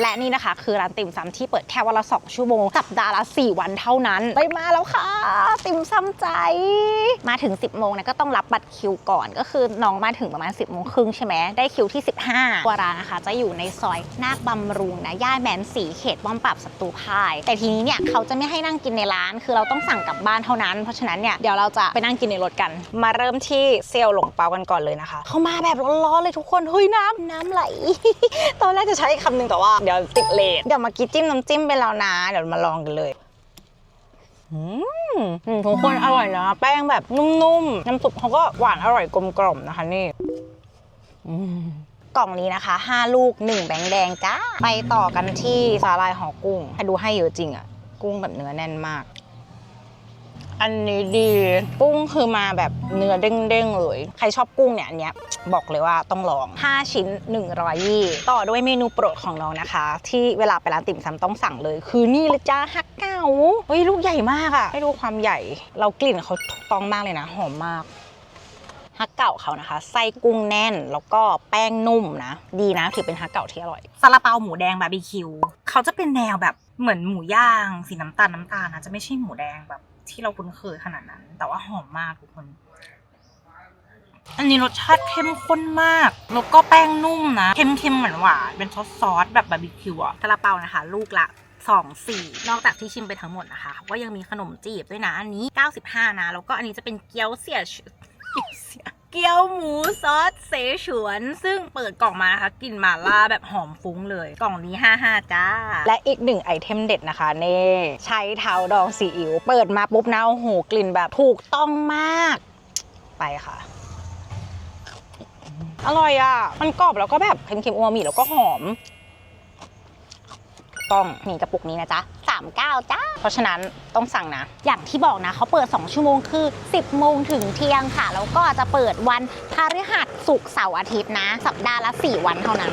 และนี่นะคะ คือร้านติ่มซำที่เปิดแค่วันละ 2 ชั่วโมง สัปดาห์ละ 4 วันเท่านั้น ไปมาแล้วค่ะ ติ่มซำใจ มาถึง 10 โมงนะก็ต้องรับบัตรคิวก่อนก็คือน้องมาถึงประมาณ 10 โมงครึ่งใช่ไหมได้คิวที่ 15ตัวร้านนะคะ จะอยู่ในซอยนาคบำรุงนะย่านแมนสีเขตป้อมปราบศัตรูพ่าย แต่ทีนี้เนี่ยเขาจะไม่ให้นั่งกินในร้าน คือเราต้องสั่งกลับบ้านเท่านั้น เพราะฉะนั้นเนี่ยเดี๋ยวเราจะไปนั่งกินในรถกัน มาเริ่มที่เซลหลงเปากันก่อนเลยนะคะ เขามาแบบร้อนๆเลยทุกคนเฮ้ยน้ำน้ำไหล ตอนแรกจะใช้คำหนึ่งแต่ว่าเดี๋ยวติดเลทเดี๋ยวมากี้จิ้มน้ำจิ้มไปแล้วนะ เดี๋ยวมาลองกันเลยอืมอืมทุกคนอร่อยนะ แป้งแบบนุ่มๆ น้ำซุปเขาก็หวานอร่อยกลมกล่อมนะคะนี่อืมกล่องนี้นะคะ 5 ลูก 1 แบงค์แดงจ้า ไปต่อกันที่สาลายห่อกุ้งให้ดูให้เยอะจริงอะกุ้งแบบเนื้อแน่นมาก อันนี้ดีกุ้งคือมาแบบเนื้อเด้งๆเลย ใครชอบกุ้งเนี่ยอันเนี้ยบอกเลยว่าต้องลอง 5 ชิ้น100ยี่ต่อด้วยเมนูโปรดของน้องนะคะ ที่เวลาไปร้านติ่มซำต้องสั่งเลย คือนี่เลยจ้าฮักเก๋าเฮ้ยลูกใหญ่มากอะให้ดูความใหญ่ เรากลิ่นเขาถูกต้องมากเลยนะ หอมมากฮักเก่าเขานะคะไส้กุ้งแน่นแล้วก็แป้งนุ่มนะ ดีนะถือเป็นฮักเก่าที่อร่อยซาลาเปาหมูแดงบาร์บีคิวเขาจะเป็นแนวแบบเหมือนหมูย่างสีน้ำตาลน้ำตาลนะจะไม่ใช่หมูแดงแบบ ที่เราคุ้นเคยขนาดนั้น แต่ว่าหอมมากทุกคน อันนี้รสชาติเข้มข้นมาก แล้วก็แป้งนุ่มนะ เค็มๆเหมือนหวาน เป็นซอสซอสแบบบาร์บีคิวอะซาลาเปานะคะ ลูกละสองสี่นอกจากที่ชิมไปทั้งหมดนะคะ ก็ยังมีขนมจีบด้วยนะ อันนี้ 95 นะ แล้วก็อันนี้จะเป็นเกี๊ยวเสี่ยชเกี๊ยว เกี๊ยวหมูซอสเสฉวน ซึ่งเปิดกล่องมานะคะกลิ่นหมาล่าแบบหอมฟุ้งเลย กล่องนี้ 55 จ้า และอีกหนึ่งไอเทมเด็ดนะคะเน่ใช้เท้าดองซีอิ๊วเปิดมาปุ๊บนะโอ้โหกลิ่นแบบถูกต้องมาก ไปค่ะอร่อยอะ มันกรอบแล้วก็แบบเค็มๆอูมามิแล้วก็หอม ต้องนี่กระปุกนี้นะจ๊ะ39จ้าเพราะฉะนั้นต้องสั่งนะ อย่างที่บอกนะเขาเปิด 2 ชั่วโมงคือ 10 โมงถึงเที่ยงค่ะ แล้วก็จะเปิดวันพฤหัสศุกร์เสาร์อาทิตย์นะ สัปดาห์ละ 4 วันเท่านั้น